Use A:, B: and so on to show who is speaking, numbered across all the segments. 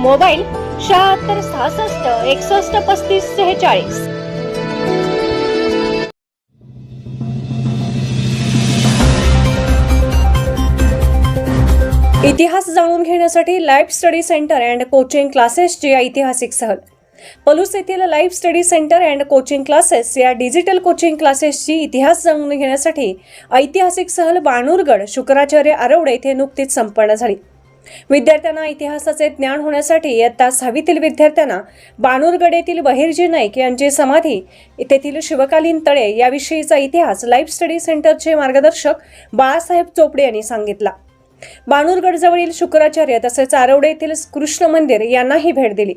A: Mobile शहात्तर सहासष्ट एकसष्ट पस्तीस सेहेचाळीस. इतिहास जाणून घेण्यासाठी life study centre and coaching क्लासेसची ऐतिहासिक सहल. पलूस येथील life study centre and coaching classes या डिजिटल कोचिंग क्लासेसची इतिहास जाणून घेण्यासाठी ऐतिहासिक सहल बाणूरगड शुक्राचार्य आरवडे येथे नुकतीच संपन्न झाली. विद्यार्थ्यांना इतिहासाचे ज्ञान होण्यासाठी इयत्ता सहावीतील विद्यार्थ्यांना बाणूरगड येथील बहिर्जी नाईक यांची समाधी तेथील शिवकालीन तळे याविषयीचा इतिहास लाईफ स्टडी सेंटरचे मार्गदर्शक बाळासाहेब चोपडे यांनी सांगितला. बाणूरगडजवळील शुक्राचार्य तसेच आरवडे येथील कृष्ण मंदिर यांनाही भेट दिली.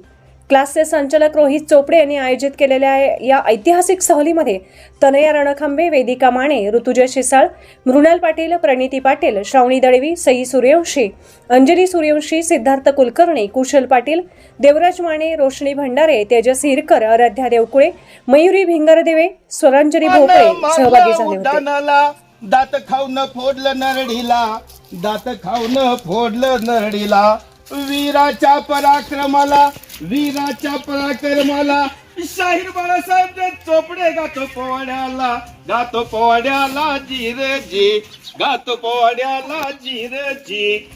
A: क्लासचे संचालक रोहित चोपडे यांनी आयोजित केलेल्या या ऐतिहासिक सहलीमध्ये तनया रणखांबे वेदिका माने ऋतुजा शिसाळ मृणाल पाटील प्रणिती पाटील श्रावणी दळवी सई सूर्यवंशी अंजली सूर्यवंशी सिद्धार्थ कुलकर्णी कुशल पाटील देवराज माने रोशनी भंडारे तेजस हिरकर आराध्या देवकुळे मयुरी भिंगरदेवे स्वरांजली भोपळे सहभागी झाले होते.
B: दात खाऊन फोडलं नरडीला. दात खाऊन फोडलं नरडीला. वीराच्या पराक्रमाला वीराच्या पराक्रमाला शाहीर बाळासाहेब चोपडे गातो पोवाड्याला गातो पोवाड्याला जीर जी गातो पोवाड्याला जीर जी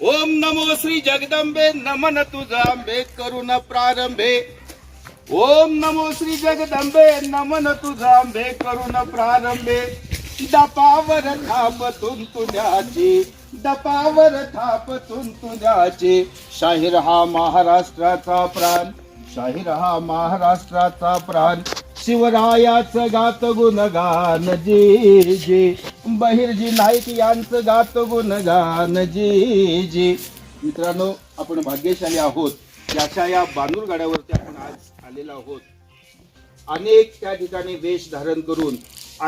B: ओम नमो श्री जगदंबे नमन तुझा आंबे करुण प्रारंभे. ओम नमो श्री जगदंबे नमन तुझा आंबे करुण प्रारंभे. दपावर थाप तुंतुण्याची दपावर थाप तुंतुण्याची शाहीर हा महाराष्ट्राचा प्राण. शाहीर हा महाराष्ट्राचा प्राण. शिवरायाचं गात गुणगान जी जी बहिर्जी नाईक यांचं गात गुणगान जी जी मित्रांनो आपण भाग्यशाली आहोत. त्याच्या या बांधूर गाड्यावरती आपण आज आलेलो आहोत. अनेक त्या ठिकाणी वेश धारण करून